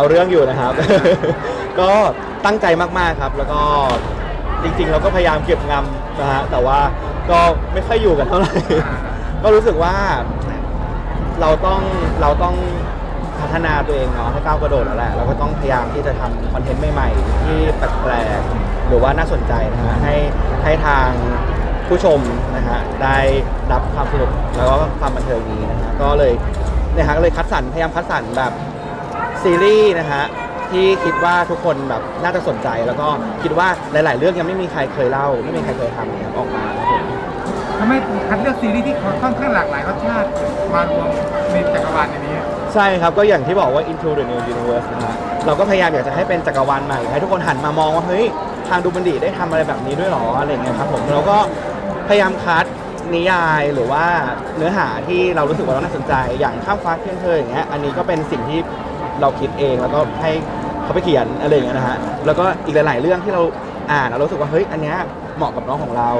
เอาเรื่องอยู่นะครับ ก็ตั้งใจมากๆครับ แล้วก็จริงๆ เราก็พยายามเก็บงำนะฮะแต่ว่าก็ไม่ค่อยอยู่กันเท่าไหร่ ก็รู้สึกว่าเราต้องเราต้องพัฒนาตัวเองเนาะให้ก้าวกระโดดแล้วแหละเราก็ต้องพยายามที่จะทำคอนเทนต์ใหม่ๆ ที่แปลกๆหรือว่าน่าสนใจนะฮะให้ให้ทางผู้ชมนะฮะได้รับความสนุกแล้วก็ความบันเทิงนี้นะฮะก็เลยเนี่ยฮะก็เลยคัดสรรพยายามคัดสรรแบบ ซีรีส์นะฮะที่คิดว่าทุกคนแบบน่าจะสนใจแล้วก็คิดว่าหลาย ๆ เรื่องยังไม่มีใครเคยเล่า ไม่มีใครเคยทำเนี่ยออกมาครับผมทำให้คัดเลือกซีรีส์ที่ค่อนข้างหลากหลายรสชาติมารวมในจักรวาลในนี้ ใช่ครับก็อย่างที่บอกว่า Into the New Universe นะฮะเราก็พยายามอยากจะให้เป็นจักรวาลใหม่ ให้ทุกคนหันมามองว่าเฮ้ยทางดูบันดีได้ทำอะไรแบบนี้ด้วยเหรออะไรอย่างเงี้ยครับผมเราก็พยายามคัดนิยายหรือว่าเนื้อหาที่เรารู้สึกว่าเราน่าสนใจ อย่างข้ามฟ้าเที่ยงเธออย่างเงี้ยอันนี้ก็เป็นสิ่งที่ เราคิดเองแล้วก็ให้เขาไปเขียนอะไรอย่างเงี้ยนะฮะแล้วก็อีกหลาย ๆ เรื่องที่เราอ่านแล้วเรารู้สึกว่าเฮ้ยอันเนี้ยเหมาะกับน้องของเรา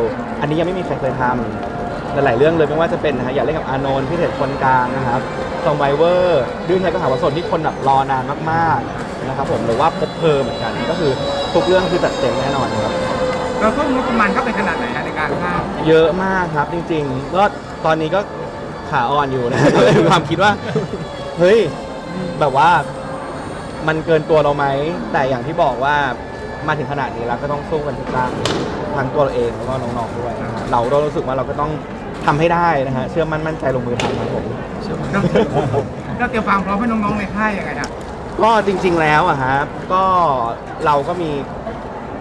อันนี้ยังไม่มีใครเคยทำหลาย ๆ เรื่องเลยไม่ว่าจะเป็นนะฮะอย่าเล่นกับอานนท์พี่เถิดคนกลางนะครับซองไบเวอร์ดื้อใช้ก็หาวัสนที่คนแบบรอนานมากๆนะครับผมหรือว่าพบเพอเหมือนกันก็คือทุกเรื่องคือจัดเต็มแน่นอนครับเราทุ่มงบประมาณก็เป็นขนาดไหนฮะในการสร้างเยอะมากครับจริงๆก็ตอนนี้ก็ขาอ่อนอยู่นะก็เลยมีความคิดว่า เฮ้ย แบบว่ามันเกินตัวเราไหม แต่อย่างที่บอกว่ามาถึงขนาดนี้แล้วก็ต้องสู้กันทุกด้านทั้งตัวเราเองแล้วก็น้องๆด้วยนะฮะเราเรารู้สึกว่าเราก็ต้องทำให้ได้นะฮะเชื่อมั่นมั่นใจลงมือทำครับผม เราเราเตรียมความพร้อมให้น้องๆในค่ายยังไงฮะก็จริงๆแล้วอะฮะก็เราก็มี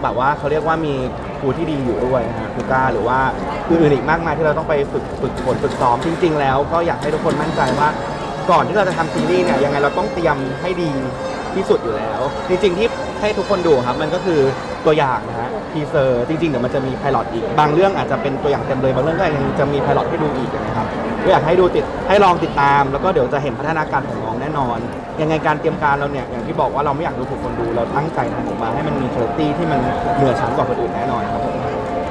แบบว่าเขาเรียกว่ามีครูที่ดีอยู่ด้วยนะฮะครูก้าหรือว่าอื่นๆอีกมากมายที่เราต้องไปฝึกฝึกฝนฝึกซ้อมจริง ๆ แล้วก็อยากให้ทุกคนมั่นใจว่า ก่อนที่เราจะทำซีรีส์เนี่ยยังไงเราต้องเตรียมให้ดีที่สุดอยู่แล้ว จริงๆที่ให้ทุกคนดูครับมันก็คือตัวอย่างนะฮะทีเซอร์จริงๆเดี๋ยวมันจะมีไพลอตอีก บางเรื่องอาจจะเป็นตัวอย่างเต็มเลยบางเรื่องก็ยังจะมีไพลอตให้ดูอีกนะครับก็อยากให้ดูติดให้ลองติดตาม แล้วก็เดี๋ยวจะเห็นพัฒนาการของน้องแน่นอน ยังไงการเตรียมการเราเนี่ยอย่างที่บอกว่าเราไม่อยากดูถูกคนดูเราตั้งใจทำออกมาให้มันมีคุณภาพที่มันเหนือชั้นกว่าคนอื่นแน่นอนครับผม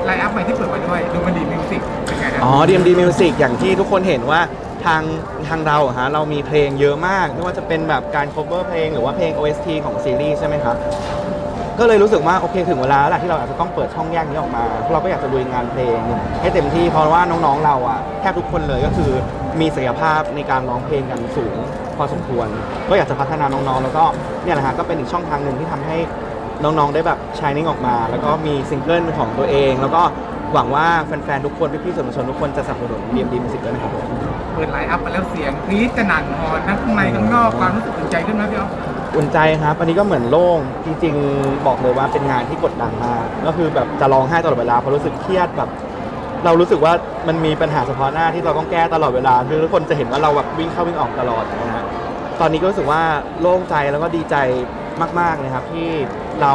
ไลน์อัพใหม่ที่เปิดมาด้วยดูมันดีมิวสิกเป็นไงฮะอ๋อ DMD Music อย่างที่ทุกคนเห็นว่า ทางทางเราอะฮะเรามีเพลงเยอะมาก ไม่ว่าจะเป็นแบบการ cover เพลงหรือว่าเพลง OST ของซีรีส์ใช่ไหมครับ ก็เลยรู้สึกว่าโอเคถึงเวลาแล้วแหละที่เราอาจจะต้องเปิดช่องแยกนี้ออกมาเราก็อยากจะลุยงานเพลง ให้เต็มที่เพราะว่าน้องๆเราอะแทบทุกคนเลยก็คือมีศักยภาพในการร้องเพลงกันสูงพอสมควร ก็อยากจะพัฒนาน้องๆ แล้วก็เนี่ยแหละฮะก็เป็นอีกช่องทางหนึ่งที่ทำให้น้องๆได้แบบชายนิ่งออกมา แล้วก็มีซิงเกิลเป็นของตัวเอง แล้วก็หวังว่าแฟนๆทุกคนพี่ๆสื่อมวลชนทุกคนจะสนับสนุน DMD Music ด้วยนะครับเปิดไลน์อัพมาแล้วเสียงกรี๊ดกระหน่ำฮอนทั้งข้างในข้างนอกความรู้สึกตื่นใจขึ้นไหมพี่อ๊อฟอุ่นใจครับ อันนี้ก็เหมือนโล่ง จริงๆ บอกเลยว่าเป็นงานที่กดดันมาก ก็คือแบบจะร้องไห้ตลอดเวลาเพราะรู้สึกเครียดแบบ เรารู้สึกว่ามันมีปัญหาเฉพาะหน้าที่เราต้องแก้ตลอดเวลา คือทุกคนจะเห็นว่าเราแบบวิ่งเข้าวิ่งออกตลอดนะฮะ ตอนนี้ก็รู้สึกว่าโล่งใจแล้วก็ดีใจมากๆเลยครับที่เรา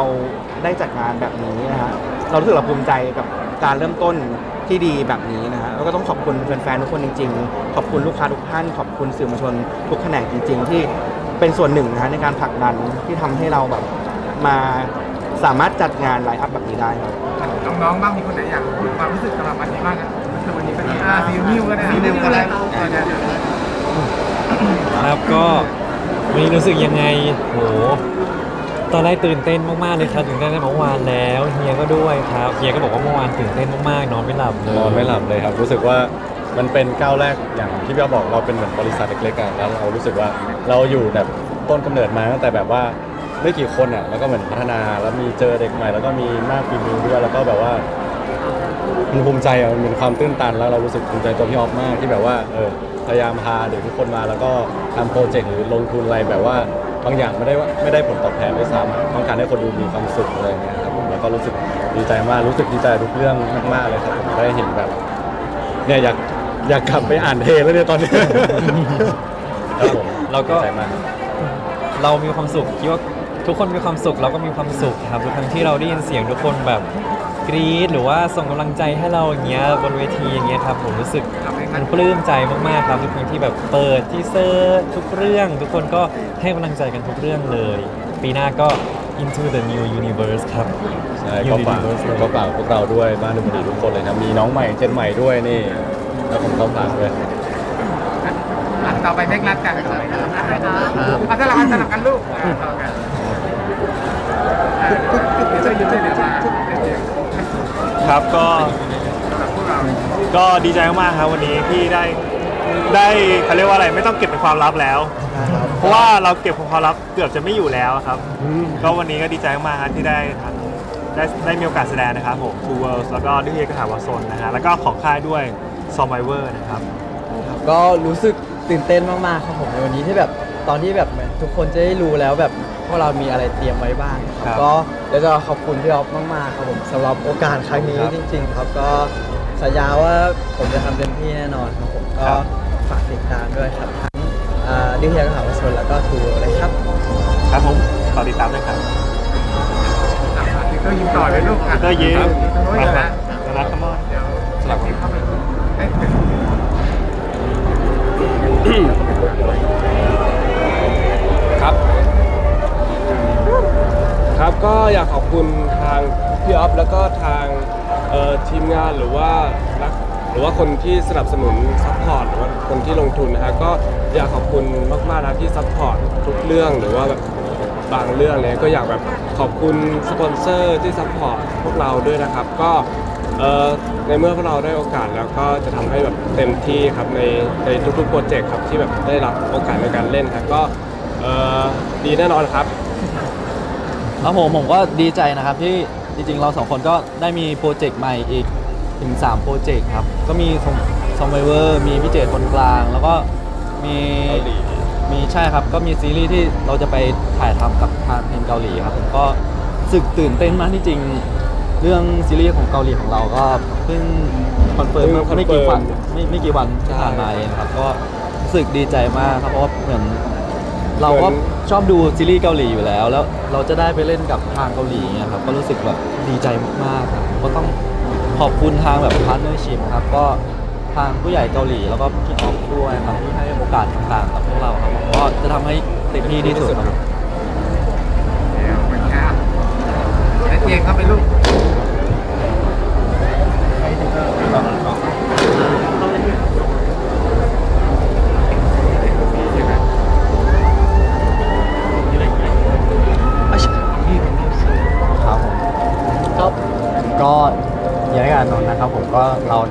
ได้จัดงานแบบนี้นะฮะ เรารู้สึกเราภูมิใจกับการเริ่มต้น ที่ดีแบบนี้นะฮะแล้วก็ต้องขอบคุณแฟนๆทุกคนจริง ๆ ขอบคุณลูกค้าทุกท่าน ขอบคุณสื่อมวลชนทุกแขนงจริง ๆ ที่เป็นส่วนหนึ่งนะฮะในการผลักดันที่ทำให้เราแบบมาสามารถจัดงานไลฟ์อัพแบบนี้ได้ครับ น้องๆบ้างมีคนไหนอยากพูดความรู้สึกสำหรับวันนี้บ้างครับคือวันนี้เป็นอ่าซีนิวก็ได้ซีนิวก็ได้เดี๋ยวๆครับก็วันนี้รู้สึกยังไงโห ตอนแรกตื่นเต้นมากๆเลยครับตื่นเต้นตั้งแต่เมื่อวานแล้วเฮียก็ด้วยครับเฮียก็บอกว่าเมื่อวานตื่นเต้นมากๆนอนไม่หลับเลยนอนไม่หลับเลยครับ รู้สึกว่ามันเป็นก้าวแรกอย่างที่พี่อ๊อฟบอกเราเป็นเหมือนบริษัทเล็กๆกันแล้วเรารู้สึกว่าเราอยู่แบบต้นกำเนิดมาตั้งแต่แบบว่าไม่กี่คนอะแล้วก็เหมือนพัฒนาแล้วมีเจอเด็กใหม่ แล้วก็มีมากฝีมือด้วยแล้วก็แบบว่ามันภูมิใจอะมันเป็นความตื้นตันแล้วเรารู้สึกภูมิใจตัวพี่อ๊อฟมากที่แบบว่าเออพยายามพาเด็กทุกคนมาแล้วก็ทำโปรเจกต์หรือลงทุนอะไรแบบว่า บางอย่างไม่ได้ว่าไม่ได้ผลตอบแทนด้วยซ้ำต้องการให้คนดูมีความสุขอะไรอย่างเงี้ยครับผมแล้วก็รู้สึกดีใจมากรู้สึกดีใจทุกเรื่องมากๆเลยครับผมได้เห็นแบบเนี่ยอยากอยากกลับไปอ่านเทแล้วเนี่ยตอนนี้ ครับผมเราก็ ดีใจมาก เรามีความสุขคิดว่าทุกคนมีความสุขเราก็มีความสุขครับทุกครั้งที่เราได้ยินเสียงทุกคนแบบกรี๊ดหรือว่าส่งกำลังใจให้เราอย่างเงี้ยบนเวทีอย่างเงี้ยครับผมรู้สึก มันปลื้มใจมากๆครับทุกครั้งที่แบบเปิดทีเซอร์ทุกเรื่อง ทุกคนก็ให้กำลังใจกันทุกเรื่องเลย ปีหน้าก็ into the new universe ครับ ใช่ก็ฝาก Universe เลย ก็ฝากพวกเราด้วยบ้านดูมดีทุกคนเลยครับมีน้องใหม่เจนใหม่ด้วยนี่แล้วผมก็ฝากด้วยหลังต่อไปเร่งรัดกันต่อไปครับเอาสลับกันสลับกันลูกอ่าสลับกันอ่าเดี๋ยวช่วยเดี๋ยวช่วยเดี๋ยวมาเดี๋ยวเดี๋ยวครับก็สำหรับพว กเราก็ดีใจมากๆครับวันนี้ที่ได้ได้เขาเรียกว่าอะไรไม่ต้องเก็บเป็นความลับแล้ว เพราะว่าเราเก็บความลับเกือบจะไม่อยู่แล้วครับ ก็วันนี้ก็ดีใจมากๆครับที่ได้ทำได้ได้มีโอกาสแสดงนะครับผม Two Worlds แล้วก็ดิเฮกระถาวาโซนนะฮะแล้วก็ของค่ายด้วย s o m i v e r นะครับครับ ก็รู้สึกตื่นเต้นมากๆครับผมในวันนี้ที่แบบตอนที่แบบเหมือนทุกคนจะได้รู้แล้วแบบพวกเรามีอะไรเตรียมไว้บ้างคครัรับบก็เดี๋ยวจะขอบคุณพี่ออฟมากๆครับผมสำหรับโอกาสครั้งนี้ครับ จริง ๆ ครับก็ สัญญาว่าผมจะทำเต็มที่แน่นอนครับผมก็ครับ ฝากติดตามด้วยครับทั้งดิเทียกับหาวชนแล้วก็ทูเลยครับ ครับผมขอติดตามด้วยครับอะเดี๋ยวก็ยิ้มต่อเลยลูกอะก็ยิ้มครับตรงนู้นมาเดี๋ยวครันะบนะคัมอน เดี๋ยวสลับเข้าไปเอ้ยครับ ครับก็อยากขอบคุณทางพี่ออฟแล้วก็ทางเอ่อทีมงานหรือว่านักหรือว่าคนที่สนับสนุนซัพพอร์ตหรือว่าคนที่ลงทุนนะฮะก็อยากขอบคุณมากๆนะที่ซัพพอร์ตทุกเรื่องหรือว่าแบบบางเรื่องเลยก็อยากแบบขอบคุณสปอนเซอร์ที่ซัพพอร์ตพวกเราด้วยนะครับ ก็เอ่อในเมื่อพวกเราได้โอกาสแล้วก็จะทำให้แบบเต็มที่ครับในในทุกๆโปรเจกต์ครับที่แบบได้รับโอกาสในการเล่นครับก็เอ่อดีแน่นอนครับ ครับผมผมก็ดีใจนะครับที่ จริงๆ เราสองคนก็ได้มีโปรเจกต์ใหม่อีกถึง3โปรเจกต์ครับ ก็มีซอมไบเวอร์มีพี่เจตคนกลาง แล้วก็มีมีใช่ครับ ก็มีซีรีส์ที่เราจะไปถ่ายทำกับทางทีมเกาหลีครับผมก็รู้สึกตื่นเต้นมากที่จริง เรื่องซีรีส์ของเกาหลีของเราก็เพิ่งคอนเฟิร์มเพิ่งไม่กี่วัน confirm ไม่ไม่กี่วันที่ผ่านมาเองครับ ก็รู้สึกดีใจมากครับเพราะว่าเหมือน เราก็ชอบดูซีรีส์เกาหลีอยู่แล้ว แล้วเราจะได้ไปเล่นกับทางเกาหลีเงี้ยครับก็รู้สึกแบบดีใจมากๆครับก็ต้องขอบคุณทางแบบพาร์ทเนอร์ชิพครับก็ทางผู้ใหญ่เกาหลีแล้วก็พี่ออฟด้วยครับที่ให้โอกาสต่างๆกับพวกเราครับก็จะทำให้เต็มที่ที่สุดครับ เดี๋ยวเป็นไงอะแล้วเจงเข้าไปลูก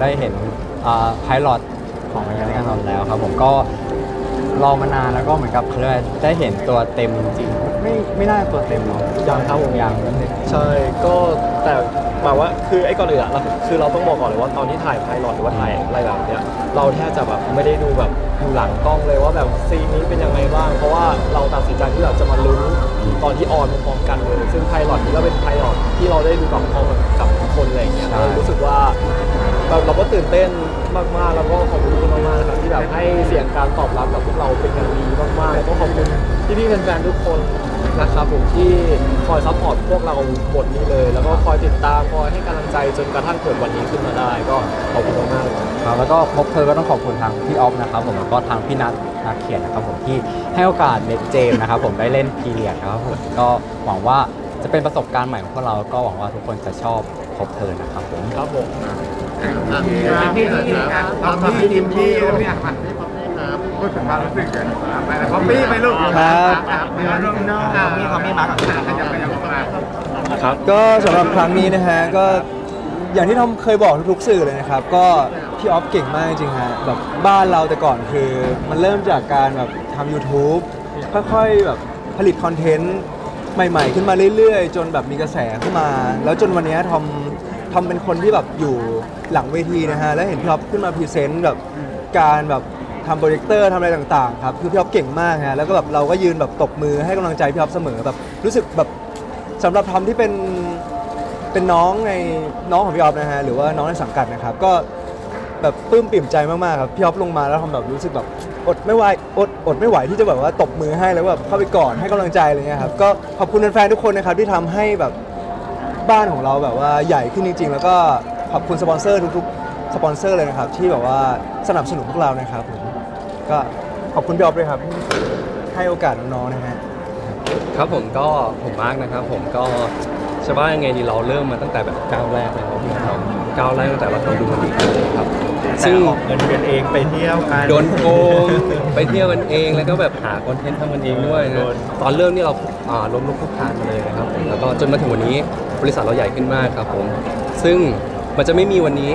ได้เห็นพายลอตของยานการนนท์แล้วครับผมก็รอมานานแล้วก็เหมือนกับเขาเรียกว่าได้เห็นตัวเต็มจริงๆไม่ไม่น่าตัวเต็มเนาะยังครับผม ยังใช่ก็แต่หมายว่าคือไอ้ก่อนอื่นอะเราคือเราต้องบอกก่อนเลยว่าตอนที่ถ่ายไพลอตหรือว่าถ่ายอะไรแบบเนี้ยเราแทบจะแบบไม่ได้ดูแบบอยู่หลังกล้องเลยว่าแบบซีนนี้เป็นยังไงบ้าง เพราะว่าเราตัดสินใจที่แบบจะมาลุ้น ตอนที่ออนพร้อมๆกันเลยซึ่งไพลอตนี้ก็เป็นไพลอตที่เราได้ดูกับพร้อมกับทุกคนอะไรอย่างเงี้ยใช่เรารู้สึกว่าเราเราก็ตื่นเต้นมากๆแล้วก็ขอบคุณทุกคนมากๆนะครับที่แบบให้เสียงการตอบรับกับพวกเราเป็นอย่างดีมากๆแล้วก็ขอบคุณพี่ๆแฟนๆทุกคนนะครับผมที่คอยซัพพอร์ตพวกเราบทนี้เลย แล้วก็คอยติดตามคอยให้กำลังใจจนกระทั่งเกิดวันนี้ขึ้นมาได้ ก็ขอบคุณมากๆเลยครับแล้วก็พบเธอก็ต้องขอบคุณทางพี่ออฟนะครับผมแล้วก็ทางพี่นัท นักเขียนนะครับผมที่ให้โอกาสเน็ตเจมส์นะครับผมได้เล่นพีเรียดนะครับผมก็หวังว่าจะเป็นประสบการณ์ใหม่ของพวกเราก็หวังว่าทุกคนจะชอบพบเธอนะครับผมครับผมพี่ที่ครับตอนที่ทีมที่แล้วเนี่ยมาพูดถึงความรู้สึกกันอะไปแล้วพอปี้ไปลูกครับเดี๋ยวลูกน้องมีความมีมาก่อนขยับไปยังมาก็สำหรับครั้งนี้นะฮะก็อย่างที่ทอมเคยบอกทุกๆสื่อเลยนะครับ ก็ พี่ออฟเก่งมากจริงฮะแบบบ้านเราแต่ก่อนคือมันเริ่มจากการแบบทำ YouTube ค่อยๆแบบผลิตคอนเทนต์ใหม่ๆ ขึ้นมาเรื่อยๆ จนแบบมีกระแสขึ้นมา แล้วจนวันนี้ทอมทอมเป็นคนที่แบบอยู่หลังเวทีนะฮะ แล้วเห็นพี่ออฟขึ้นมาพรีเซนต์แบบการแบบทำโปรเจคเตอร์ทำอะไรต่างๆครับคือพี่ออฟเก่งมากฮะแล้วก็แบบเราก็ยืนแบบตบมือให้กำลังใจพี่ออฟเสมอแบบรู้สึกแบบสำหรับทอมที่เป็นเป็นน้องในน้องของพี่ออฟนะฮะหรือว่าน้องในสังกัดนะครับก็ แบบปลื้มปิ่มใจมากๆครับพี่ออฟลงมาแล้วทอมแบบรู้สึกแบบอดไม่ไหวอดอดไม่ไหวที่จะแบบว่าตบมือให้แล้วแบบเข้าไปกอดให้กำลังใจอะไรเงี้ยครับก็ขอบคุณแฟนๆทุกคนนะครับที่ทำให้แบบบ้านของเราแบบว่าใหญ่ขึ้นจริง ๆ แล้วก็ขอบคุณสปอนเซอร์ทุกๆสปอนเซอร์เลยนะครับที่แบบว่าสนับสนุนพวกเรานะครับผมก็ขอบคุณพี่ออฟด้วยครับที่ให้โอกาสน้องๆนะฮะ ครับผมก็ผมมาร์กนะครับผมก็จะว่ายังไงดีเราเริ่มมาตั้งแต่แบบก้าวแรกเลยครับพี่ครับ ก้าวแรกตั้งแต่เราทำดูมันดีครับแต่ซึ่งออกเงินกันเองไปเที่ยวกัน โดนโกงไปเที่ยวกันเองแล้วก็แบบหาคอนเทนต์ทำกันเองด้วยโดนะนตอนเริ่มนี่เราอ่าล้มลุกคลุกคลานมาเลยนะครับผมแล้วก็จนมาถึงวันนี้บริษัทเราใหญ่ขึ้นมากครับผม ซึ่งมันจะไม่มีวันนี้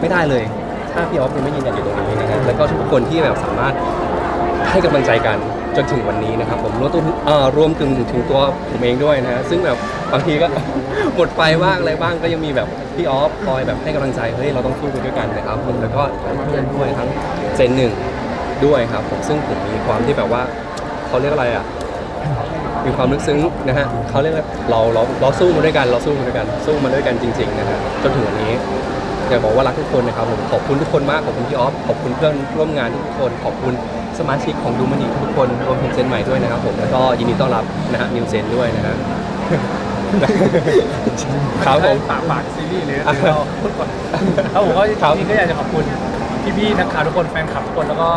ไม่ได้เลย ถ้าพี่ออฟยังไม่ยืนหยัดอยู่ตรงนี้นะครับแล้วก็ทุกคนที่แบบสามารถ ให้กำลังใจกันจนถึงวันนี้นะครับผมรวมตัวเอ่อรวมถึงถึงตัวผมเองด้วยนะฮะซึ่งแบบบางทีก็ หมดไฟบ้างอะไรบ้างก็ยังมีแบบพี่ออฟคอยแบบให้กำลังใจเฮ้ยเราต้องสู้ไปด้วยกันนะครับผมแล้วก็เพื่อนด้วยทั้งเจนหนึ่งด้วยครับผมซึ่งผมมีความที่แบบว่าเขาเรียกอะไรอะมีความลึกซึ้งนะฮะเขาเรียกว่าเราเราเราสู้มาด้วยกันเราสู้มาด้วยกันสู้มาด้วยกันจริงๆนะฮะจนถึงวันนี้ อยากบอกว่ารักทุกคนนะครับผมขอบคุณทุกคนมากขอบคุณพี่ออฟขอบคุณเพื่อนร่วมงานทุกคนขอบคุณ สมาชิกของดูมันดีทุกคนรวมถึงเซนใหม่ด้วยนะครับผมแล้วก็ยินดีต้อนรับนะฮะนิวเซนด้วยนะฮะครับผม ฝากฝากซีรีส์เลยอะเดี๋ยวเราพูดก่อนครับผมก็จริงๆก็อยากจะขอบคุณพี่ๆนักข่าวทุกคนแฟนคลับทุกคนแล้วก็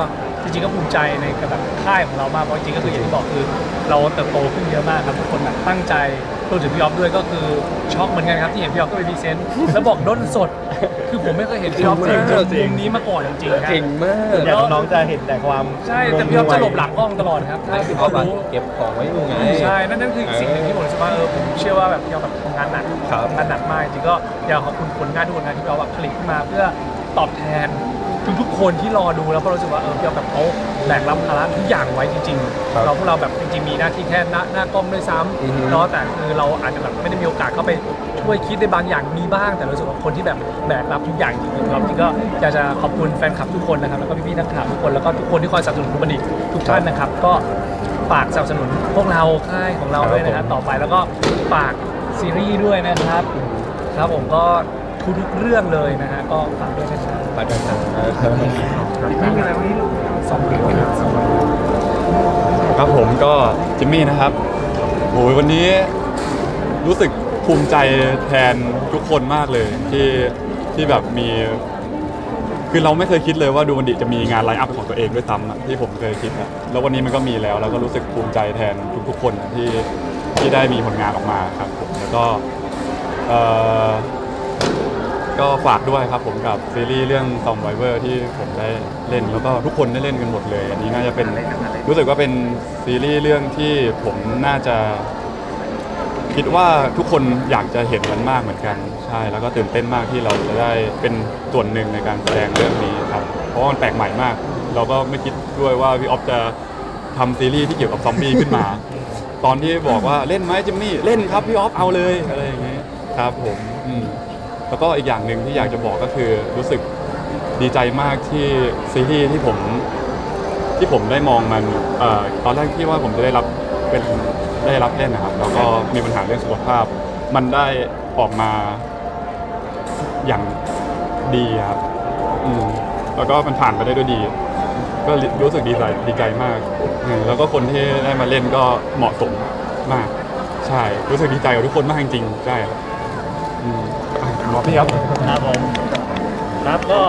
จริงๆก็ภูมิใจในกับแบบค่ายของเรามากเพราะจริงๆก็คืออย่างที่บอกคือเราเติบโตขึ้นเยอะมากครับทุกคนแบบตั้งใจรวมถึงพี่ออฟด้วยก็คือช็อกเหมือนกันครับที่เห็นพี่ออฟก็ไปพรีเซนต์แล้วบอกด้นสด คือผมไม่เคยเห็นพี่ออฟเจอมุมนี้มาก่อนจริงๆครับ เก่งมากส่วนใหญ่น้องๆจะเห็นแต่ความใช่แต่พี่ออฟจะหลบหลังกล้องตลอดครับถ้าพี่พี่ออออฟฟอะรู้เก็บของไว้อยู่ไงใช่นั่นนั่นคือสิ่งหนึ่งที่ผมรู้สึกว่าเออผมเชื่อว่าแบบพี่เอาแบบทำงานหนักครับทำงานหนักมากจริงๆก็อยากขอบคุณผลงานทุกผลงานที่เราแบบผลิตขึ้นมาเพื่อตอบแทน ทุกๆคนที่รอดูแล้วก็รู้สึกว่าเออพี่เอาแบบเขาแบกรับภาระทุกอย่างไว้จริงครับๆ เราพวกเราแบบจริงๆมีหน้าที่แค่หน้าหน้ากล้องด้วยซ้อือฮึำเนาะแต่คือเราอาจจะแบบไม่ได้มีโอกาสเข้าไปช่วยคิดในบางอย่างมีบ้าง แต่รู้สึกว่าคนที่แบบแบกรับทุกอย่างจริงๆเราจริงๆก็อยากจะขอบคุณแฟนคลับทุกคนนะครับแล้วก็พี่ๆนักข่าวทุกคนแล้วก็ทุกคนที่คอยสนับสนุนคุณบัณฑิตทุกท่านนะครับ ก็ฝากสนับสนุนพวกเราค่ายของเราด้วยนะครับต่อไปแล้วก็ฝากซีรีส์ด้วยนะครับ ครับผมก็ทุกๆเรื่องเลยนะฮะก็ฝากด้วยนะครับ ไปด้วยกันไม่มีอะไรวันนี้ลูกสองเดือนนะครับสองเดือนครับผมก็จิมมี่นะครับโอ้ยวันนี้รู้สึกภูมิใจแทนทุกคนมากเลยที่ที่แบบมี คือเราไม่เคยคิดเลยว่าดูมันดิจะมีงานไลฟ์อัพของตัวเองด้วยซ้ำอะที่ผมเคยคิดอะแล้ววันนี้มันก็มีแล้ว แล้วก็รู้สึกภูมิใจแทนทุก ๆ คนที่ที่ได้มีผลงานออกมาครับผมแล้วก็เอ่อ ก็ฝากด้วยครับผมกับซีรีส์เรื่อง s o m b i v e r ที่ผมได้เล่นแล้วก็ทุกคนได้เล่นกันหมดเลย อันนี้น่าจะเป็นรู้สึกว่าเป็นซีรีส์เรื่องที่ผมน่าจะ คิดว่าทุกคนอยากจะเห็นมันมากเหมือนกันใช่ แล้วก็ตื่นเต้นมากที่เราจะได้เป็นส่วนหนึ่งในการแสดงเรื่องนี้ครับเพราะว่ามันแปลกใหม่มาก เราก็ไม่คิดด้วยว่าพี่ออฟจะทำซีรีส์ที่เกี่ยวกับซอมบี้ขึ้นมา ตอนที่บอกว่าเล่นไหมจิมมี่เล่นครับพี่ออฟเอาเลยอะไรอย่างเงี้ยครับผมอืม แล้วก็อีกอย่างหนึ่งที่อยากจะบอกก็คือรู้สึกดีใจมากที่ซีรีส์ที่ผมที่ผมได้มองมันเออตอนแรกที่ว่าผมจะได้รับเป็นได้รับเล่นนะครับ แล้วก็มีปัญหาเรื่องสุขภาพ มันได้ออกมาอย่างดีครับอืมแล้วก็มันผ่านไปได้ด้วยดี ก็รู้สึกดีใจดีใจมากอืมแล้วก็คนที่ได้มาเล่นก็เหมาะสมมาก ใช่ รู้สึกดีใจกับทุกคนมากจริงๆใช่ครับ อะหมอพี่ครับ ครับผมครับก็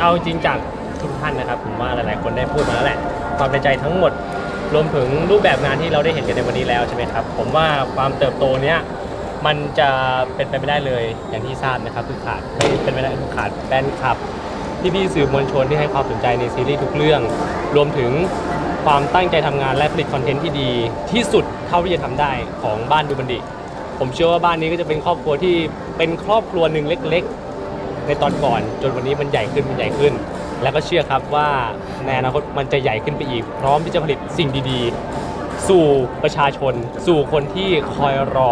เอาจริงจากทุกท่านนะครับผมว่าหลาย ๆ คนได้พูดมาแล้วแหละ ความในใจทั้งหมดรวมถึงรูปแบบงานที่เราได้เห็นกันในวันนี้แล้วใช่ไหมครับ ผมว่าความเติบโตเนี้ยมันจะเป็นไปไม่ได้เลยอย่างที่ทราบนะครับคือขาดไม่เป็นไปได้คือขาดแฟนคลับพี่ๆสื่อมวลชนที่ให้ความสนใจในซีรีส์ทุกเรื่อง รวมถึงความตั้งใจทำงานและผลิตคอนเทนต์ที่ดีที่สุดเท่าที่จะทำได้ของบ้านดูบันดิ ผมเชื่อว่าบ้านนี้ก็จะเป็นครอบครัวที่เป็นครอบครัวหนึ่งเล็ก ๆ ในตอนก่อน จนวันนี้มันใหญ่ขึ้นมันใหญ่ขึ้น แล้วก็เชื่อครับว่าในอนาคตมันจะใหญ่ขึ้นไปอีก พร้อมที่จะผลิตสิ่งดีๆ สู่ประชาชน สู่คนที่คอยรอ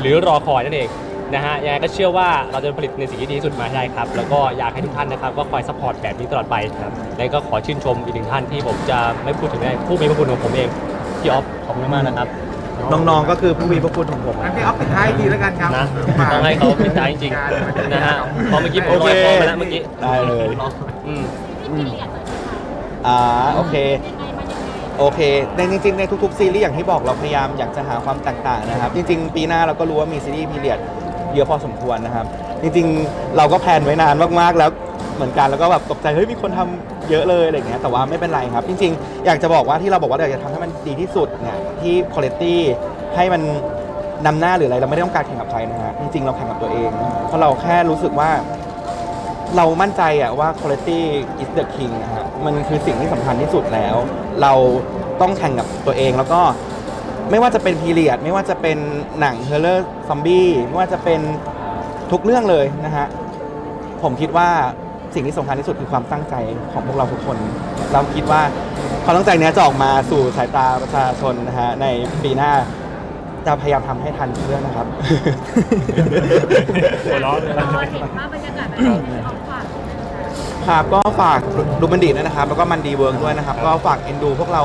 หรือรอคอยนั่นเองนะฮะยังไงก็เชื่อว่าเราจะผลิตในสิ่งที่ดีที่สุดมาได้ครับ แล้วก็อยากให้ทุกท่านนะครับก็คอยซัพพอร์ตแบบนี้ตลอดไปครับและก็ขอชื่นชมอีกหนึ่งท่านที่ผมจะไม่พูดถึงได้ผู้มีพระคุณของผมเองพี่ออฟขอบคุณมากนะครับ น้องๆก็คือผู้มีพระคุณของผม งั้นพี่ออฟปิดท้ายดีแล้วกันครับนะฝากต้องให้เขาพิจารณาจริงๆนะฮะเพราะเมื่อกี้ผมลอยคอไปแล้วเมื่อกี้ได้เลยอืมอ่าโอเค โอเค ในจริงๆ ในทุกๆ ซีรีส์อย่างที่บอกเราพยายามอยากจะหาความแตกต่างนะครับ จริง ๆ ปีหน้าเราก็รู้ว่ามีซีรีส์พีเรียดเยอะพอสมควรนะครับ จริงๆ เราก็แพลนไว้นานมากๆ แล้วเหมือนกันแล้วก็แบบตกใจเฮ้ยมีคนทำ เยอะเลยอะไรอย่างเงี้ยแต่ว่าไม่เป็นไรครับ จริงๆ อยากจะบอกว่าที่เราบอกว่าเราอยากจะทำให้มันดีที่สุดเนี่ยที่คุณภาพให้มันนำหน้าหรืออะไรเราไม่ได้ต้องการแข่งกับใครนะฮะจริงๆเราแข่งกับตัวเอง เพราะเราแค่รู้สึกว่า เรามั่นใจอะว่า quality is the king นะฮะมันคือสิ่งที่สำคัญที่สุดแล้ว เราต้องแข่งกับตัวเองแล้วก็ไม่ว่าจะเป็นพีเรียด ไม่ว่าจะเป็นหนังเฮอร์เรอร์ซอมบี้ไม่ว่าจะเป็นทุกเรื่องเลยนะฮะผมคิดว่า สิ่งที่สำคัญที่สุดคือความตั้งใจของพวกเราทุกคน เราคิดว่าความตั้งใจเนี้ยจะออกมาสู่สายตาประชาชนนะฮะในปีหน้าจะพยายามทำให้ทันทุกเรื่องนะครับ หัวเราะเลยนะพอเห็นภาพบรรยากาศแบบนี้เอาฝากครับก็ฝากดูมันดีด้วยนะครับ แล้วก็มันดีเวิร์กด้วยนะครับ ก็ฝากเอ็นดูพวกเรา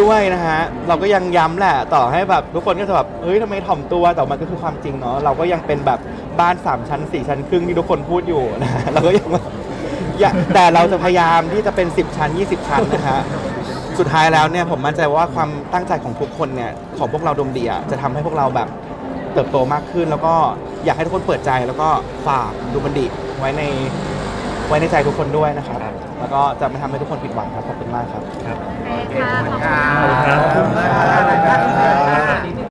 ด้วยนะฮะ เราก็ยังย้ำแหละ ต่อให้แบบทุกคนก็จะแบบ เฮ้ยทำไมถ่อมตัว แต่มันก็คือความจริงเนาะ เราก็ยังเป็นแบบบ้าน 3 ชั้น 4 ชั้นครึ่งที่ทุกคนพูดอยู่นะ เราก็ยังแบบอย่าแต่เราจะพยายามที่จะเป็น 10 ชั้น 20 ชั้นนะฮะ สุดท้ายแล้วเนี่ยผมมั่นใจว่าความตั้งใจของทุกคนเนี่ยของพวกเราดมเดียจะทำให้พวกเราแบบเติบโตมากขึ้น แล้วก็อยากให้ทุกคนเปิดใจแล้วก็ฝากดูบันดิไว้ในไว้ในใจทุกคนด้วยนะครับ แล้วก็จะไม่ทำให้ทุกคนผิดหวังครับขอบคุณมากครับ ค่ะขอบคุณ ขอบคุณครับ